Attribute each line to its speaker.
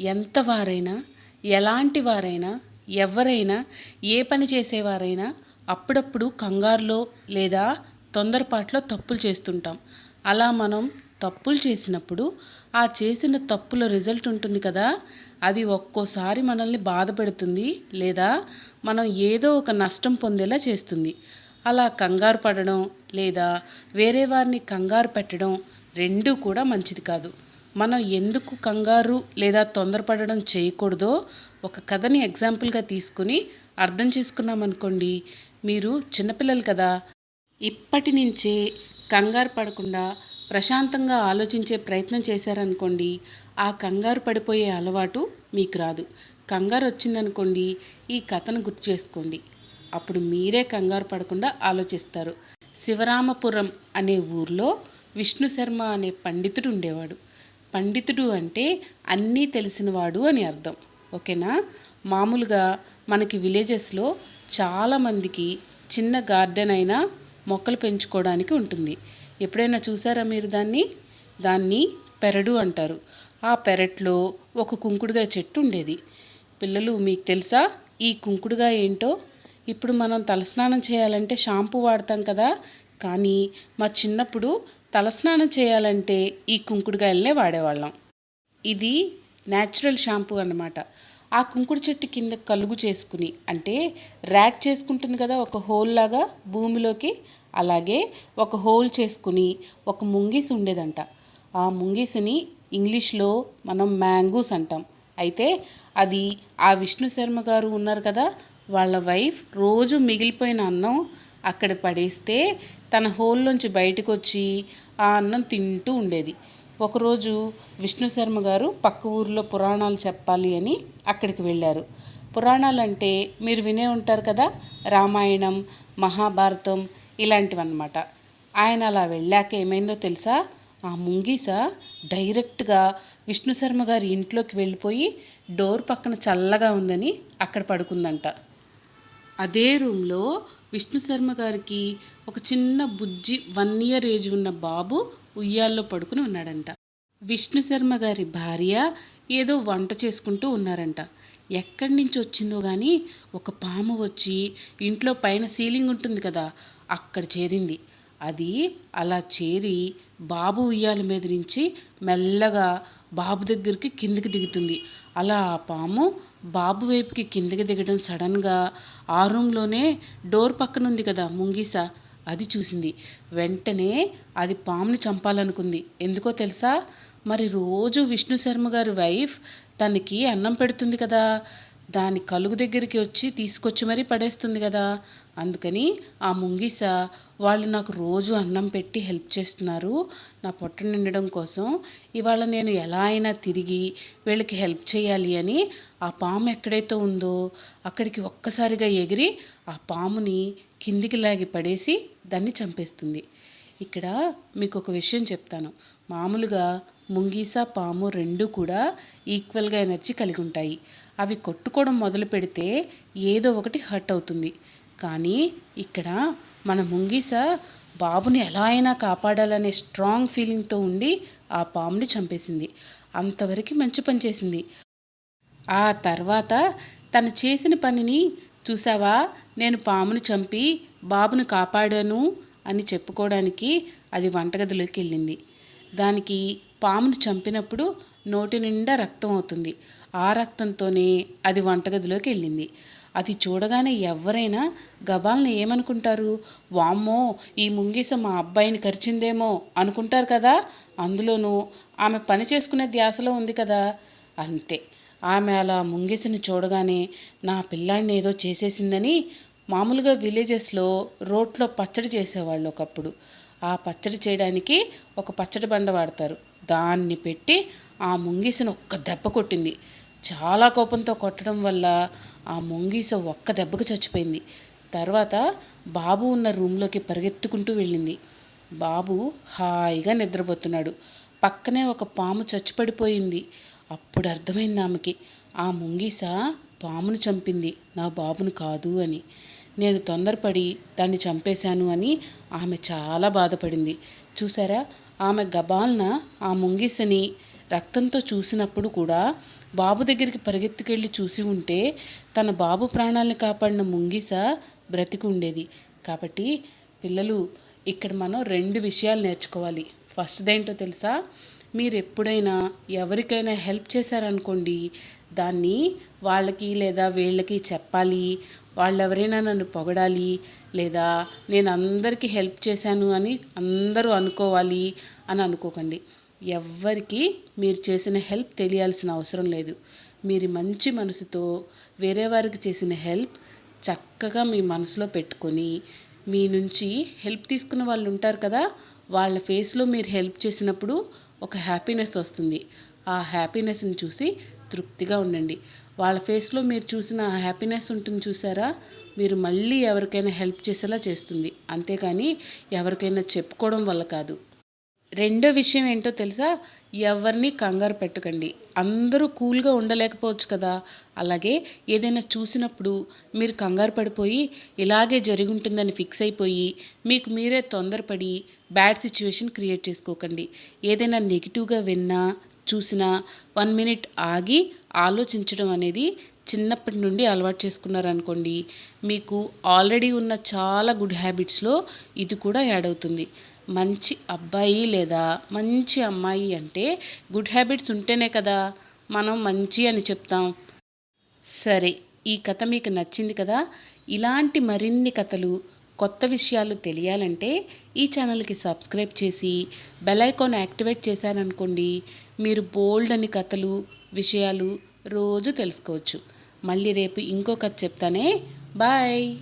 Speaker 1: ఎంతవారైనా ఎలాంటి వారైనా ఎవరైనా ఏ పని చేసేవారైనా అప్పుడప్పుడు కంగారులో లేదా తొందరపాట్లో తప్పులు చేస్తుంటాం. అలా మనం తప్పులు చేసినప్పుడు ఆ చేసిన తప్పుల రిజల్ట్ ఉంటుంది కదా. అది ఒక్కోసారి మనల్ని బాధ పెడుతుంది లేదా మనం ఏదో ఒక నష్టం పొందేలా చేస్తుంది. అలా కంగారు పడడం లేదా వేరే వారిని కంగారు పెట్టడం రెండూ కూడా మంచిది కాదు. మనం ఎందుకు కంగారు లేదా తొందరపడడం చేయకూడదో ఒక కథని ఎగ్జాంపుల్గా తీసుకుని అర్థం చేసుకున్నామనుకోండి మీరు చిన్నపిల్లలు కదా ఇప్పటి నుంచే కంగారు పడకుండా ప్రశాంతంగా ఆలోచించే ప్రయత్నం చేశారనుకోండి ఆ కంగారు పడిపోయే అలవాటు మీకు రాదు. కంగారు వచ్చిందనుకోండి ఈ కథను గుర్తు చేసుకోండి. అప్పుడు మీరే కంగారు పడకుండా ఆలోచిస్తారు. శివరామపురం అనే ఊర్లో విష్ణు శర్మ అనే పండితుడు ఉండేవాడు. పండితుడు అంటే అన్నీ తెలిసినవాడు అని అర్థం. ఓకేనా? మామూలుగా మనకి విలేజెస్లో చాలామందికి చిన్న గార్డెన్ అయినా మొక్కలు పెంచుకోవడానికి ఉంటుంది. ఎప్పుడైనా చూసారా మీరు దాన్ని? దాన్ని పెరడు అంటారు. ఆ పెరట్లో ఒక కుంకుడుగాయ చెట్టు ఉండేది. పిల్లలు మీకు తెలుసా? ఈ కుంకుడుగా ఏంటో? ఇప్పుడు మనం తలస్నానం చేయాలంటే షాంపూ వాడతాం కదా. కానీ మా చిన్నప్పుడు తలస్నానం చేయాలంటే ఈ కుంకుడుగాయలనే వాడేవాళ్ళం. ఇది న్యాచురల్ షాంపూ అన్నమాట. ఆ కుంకుడు చెట్టు కింద కలుగు చేసుకుని అంటే ర్యాట్ చేసుకుంటుంది కదా ఒక హోల్ లాగా భూమిలోకి అలాగే ఒక హోల్ చేసుకుని ఒక ముంగీస్ ఉండేదంట. ఆ ముంగీసుని ఇంగ్లీష్లో మనం మ్యాంగూస్ అంటాం. అయితే అది ఆ విష్ణు శర్మ గారు ఉన్నారు కదా వాళ్ళ వైఫ్ రోజు మిగిలిపోయిన అన్నం అక్కడ పడేస్తే తన హోల్లోంచి బయటకు వచ్చి ఆ అన్నం తింటూ ఉండేది. ఒకరోజు విష్ణు శర్మ గారు పక్క ఊరిలో పురాణాలు చెప్పాలి అని అక్కడికి వెళ్ళారు. పురాణాలు అంటే మీరు వినే ఉంటారు కదా రామాయణం మహాభారతం ఇలాంటివన్నమాట. ఆయన అలా వెళ్ళాక ఏమైందో తెలుసా? ఆ ముంగీస డైరెక్ట్గా విష్ణు శర్మ గారి ఇంట్లోకి వెళ్ళిపోయి డోర్ పక్కన చల్లగా ఉందని అక్కడ పడుకుందంట. అదే రూమ్లో విష్ణు శర్మ గారికి ఒక చిన్న బుజ్జి వన్ ఇయర్ ఏజ్ ఉన్న బాబు ఉయ్యాల్లో పడుకుని ఉన్నాడంట. విష్ణు శర్మ గారి భార్య ఏదో వంట చేసుకుంటూ ఉన్నారంట. ఎక్కడి నుంచి వచ్చిందో కానీ ఒక పాము వచ్చి ఇంట్లో పైన సీలింగ్ ఉంటుంది కదా అక్కడ చేరింది. అది అలా చేరి బాబు ఉయ్యాల మీద నుంచి మెల్లగా బాబు దగ్గరికి కిందికి దిగుతుంది. అలా ఆ పాము బాబు వైపుకి కిందికి దిగడం సడన్గా ఆ రూమ్లోనే డోర్ పక్కన ఉంది కదా ముంగీస. అది చూసింది. వెంటనే అది పాముని చంపాలనుకుంది. ఎందుకో తెలుసా? మరి రోజు విష్ణు శర్మ గారి వైఫ్ తనకి అన్నం పెడుతుంది కదా. దాని కలుగు దగ్గరికి వచ్చి తీసుకొచ్చి మరీ పడేస్తుంది కదా. అందుకని ఆ ముంగిస వాళ్ళు నాకు రోజు అన్నం పెట్టి హెల్ప్ చేస్తున్నారు. నా పొట్ట నిండడం కోసం ఇవాళ నేను ఎలా అయినా తిరిగి వీళ్ళకి హెల్ప్ చేయాలి అని ఆ పాము ఎక్కడైతే ఉందో అక్కడికి ఒక్కసారిగా ఎగిరి ఆ పాముని కిందికి లాగి పడేసి దాన్ని చంపేస్తుంది. ఇక్కడ మీకు ఒక విషయం చెప్తాను. మామూలుగా ముంగీస పాము రెండు కూడా ఈక్వల్గా ఎనర్జీ కలిగి ఉంటాయి. అవి కొట్టుకోవడం మొదలు పెడితే ఏదో ఒకటి హర్ట్ అవుతుంది. కానీ ఇక్కడ మన ముంగీస బాబుని ఎలా అయినా కాపాడాలనే స్ట్రాంగ్ ఫీలింగ్తో ఉండి ఆ పాముని చంపేసింది. అంతవరకు మంచి పని చేసింది. ఆ తర్వాత తను చేసిన పనిని చూసావా? నేను పామును చంపి బాబుని కాపాడాను అని చెప్పుకోవడానికి అది వంటగదిలోకి వెళ్ళింది. దానికి పామును చంపినప్పుడు నోటి నిండా రక్తం అవుతుంది. ఆ రక్తంతోనే అది వంటగదిలోకి వెళ్ళింది. అది చూడగానే ఎవరైనా గబాల్ని ఏమనుకుంటారు? వామ్మో ఈ ముంగిస మా అబ్బాయిని కరిచిందేమో అనుకుంటారు కదా? అందులోనూ ఆమె పని చేసుకునే ధ్యాసలో ఉంది కదా? అంతే. ఆమె అలా ముంగిసిని చూడగానే నా పిల్లాడిని ఏదో చేసేసిందని మామూలుగా విలేజెస్లో రోట్లో పచ్చడి చేసేవాళ్ళు ఒకప్పుడు. ఆ పచ్చడి చేయడానికి ఒక పచ్చడి బండ వాడతారు. దాన్ని పెట్టి ఆ ముంగిసిని ఒక్క దెబ్బ కొట్టింది. చాలా కోపంతో కొట్టడం వల్ల ఆ ముంగీస ఒక్క దెబ్బకు చచ్చిపోయింది. తర్వాత బాబు ఉన్న రూమ్లోకి పరిగెత్తుకుంటూ వెళ్ళింది. బాబు హాయిగా నిద్రపోతున్నాడు. పక్కనే ఒక పాము చచ్చిపడిపోయింది. అప్పుడు అర్థమైంది ఆమెకి ఆ ముంగీస పామును చంపింది నా బాబును కాదు అని. నేను తొందరపడి దాన్ని చంపేశాను అని ఆమె చాలా బాధపడింది. చూసారా? ఆమె గబాల్న ఆ ముంగీసని రక్తంతో చూసినప్పుడు కూడా బాబు దగ్గరికి పరిగెత్తుకెళ్ళి చూసి ఉంటే తన బాబు ప్రాణాలను కాపాడిన ముంగిస బ్రతికి ఉండేది కాబట్టి పిల్లలు ఇక్కడ మనం రెండు విషయాలు నేర్చుకోవాలి. ఫస్ట్దేంటో తెలుసా? మీరు ఎప్పుడైనా ఎవరికైనా హెల్ప్ చేశారనుకోండి దాన్ని వాళ్ళకి లేదా వీళ్ళకి చెప్పాలి వాళ్ళు ఎవరైనా నన్ను పొగడాలి లేదా నేను అందరికీ హెల్ప్ చేశాను అని అందరూ అనుకోవాలి అని అనుకోకండి. ఎవ్వరికీ మీరు చేసిన హెల్ప్ తెలియాల్సిన అవసరం లేదు. మీరు మంచి మనసుతో వేరే వారికి చేసిన హెల్ప్ చక్కగా మీ మనసులో పెట్టుకొని మీ నుంచి హెల్ప్ తీసుకున్న వాళ్ళు ఉంటారు కదా వాళ్ళ ఫేస్లో మీరు హెల్ప్ చేసినప్పుడు ఒక హ్యాపీనెస్ వస్తుంది. ఆ హ్యాపీనెస్ని చూసి తృప్తిగా ఉండండి. వాళ్ళ ఫేస్లో మీరు చూసిన ఆ హ్యాపీనెస్ ఉంటుంది చూసారా? మీరు మళ్ళీ ఎవరికైనా హెల్ప్ చేసేలా చేస్తుంది. అంతేకాని ఎవరికైనా చెప్పుకోవడం వల్ల కాదు. రెండో విషయం ఏంటో తెలుసా? ఎవరిని కంగారు పెట్టకండి. అందరూ కూల్గా ఉండలేకపోవచ్చు కదా? అలాగే ఏదైనా చూసినప్పుడు మీరు కంగారు పడిపోయి ఇలాగే జరుగుంటుందని ఫిక్స్ అయిపోయి మీకు మీరే తొందరపడి బ్యాడ్ సిచ్యువేషన్ క్రియేట్ చేసుకోకండి. ఏదైనా నెగిటివ్గా విన్నా చూసినా వన్ మినిట్ ఆగి ఆలోచించడం అనేది చిన్నప్పటి నుండి అలవాటు చేసుకున్నారనుకోండి మీకు ఆల్రెడీ ఉన్న చాలా గుడ్ హ్యాబిట్స్లో ఇది కూడా యాడ్ అవుతుంది. మంచి అబ్బాయి లేదా మంచి అమ్మాయి అంటే గుడ్ హ్యాబిట్స్ ఉంటేనే కదా మనం మంచి అని చెప్తాం. సరే ఈ కథ మీకు నచ్చింది కదా? ఇలాంటి మరిన్ని కథలు కొత్త విషయాలు తెలియాలంటే ఈ ఛానల్కి సబ్స్క్రైబ్ చేసి బెల్ ఐకాన్ యాక్టివేట్ చేశారనుకోండి మీరు బోల్డ్ అని కథలు విషయాలు రోజు తెలుసుకోవచ్చు. మళ్ళీ రేపు ఇంకో కథ చెప్తానే. బాయ్!